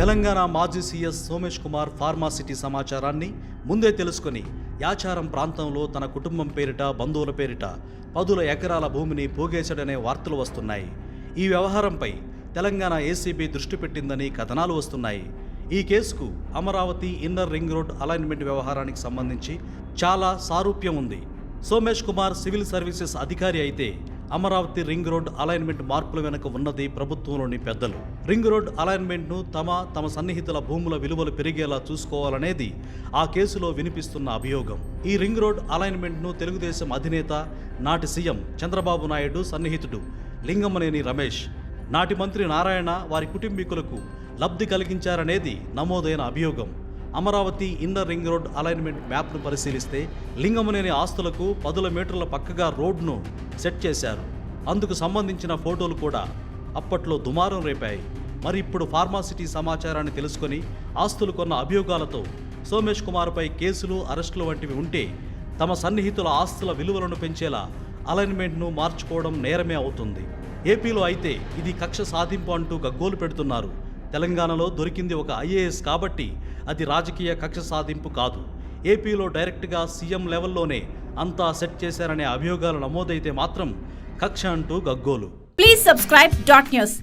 తెలంగాణ మాజీ CS Somesh Kumar pharma city సమాచారాన్ని ముందే తెలుసుకుని యాచారం ప్రాంతంలో తన కుటుంబం పేరిట బంధువుల పేరిట పదుల ఎకరాల భూమిని పోగేశాడనే వార్తలు వస్తున్నాయి. ఈ వ్యవహారంపై తెలంగాణ ఏసీబీ దృష్టి పెట్టిందని కథనాలు వస్తున్నాయి. ఈ కేసుకు Amaravati inner ring road alignment వ్యవహారానికి సంబంధించి చాలా సారూప్యం ఉంది. సోమేష్ కుమార్ సివిల్ సర్వీసెస్ అధికారి అయితే అమరావతి రింగ్ రోడ్ అలైన్మెంట్ మార్పుల వెనుక ఉన్నది ప్రభుత్వంలోని పెద్దలు. రింగ్ రోడ్ అలైన్మెంట్ను తమ తమ సన్నిహితుల భూముల విలువలు పెరిగేలా చూసుకోవాలనేది ఆ కేసులో వినిపిస్తున్న అభియోగం. ఈ రింగ్ రోడ్ అలైన్మెంట్ను తెలుగుదేశం అధినేత నాటి సీఎం చంద్రబాబు నాయుడు సన్నిహితుడు లింగమనేని రమేష్ నాటి మంత్రి నారాయణ వారి కుటుంబీకులకు లబ్ధి కలిగించారనేది నమోదైన అభియోగం. Amaravati inner ring road alignment మ్యాప్ను పరిశీలిస్తే లింగమనేని ఆస్తులకు పదుల మీటర్ల పక్కగా రోడ్ను సెట్ చేశారు. అందుకు సంబంధించిన ఫోటోలు కూడా అప్పట్లో దుమారం రేపాయి. మరి ఇప్పుడు ఫార్మాసిటీ సమాచారాన్ని తెలుసుకొని ఆస్తులు కొన్న అభియోగాలతో సోమేష్ కుమార్పై కేసులు అరెస్టులు వంటివి ఉంటే తమ సన్నిహితుల ఆస్తుల విలువలను పెంచేలా అలైన్మెంట్ను మార్చుకోవడం నేరమే అవుతుంది. ఏపీలో అయితే ఇది కక్ష సాధింపు అంటూ గగ్గోలు పెడుతున్నారు. తెలంగాణలో దొరికింది ఒక ఐఏఎస్ కాబట్టి అది రాజకీయ కక్ష సాధింపు కాదు. ఏపీలో డైరెక్ట్గా సీఎం లెవెల్లోనే అంతా సెట్ చేశారనే అభియోగాలు నమోదైతే మాత్రం కక్ష అంటూ గగ్గోలు. Please subscribe dot news.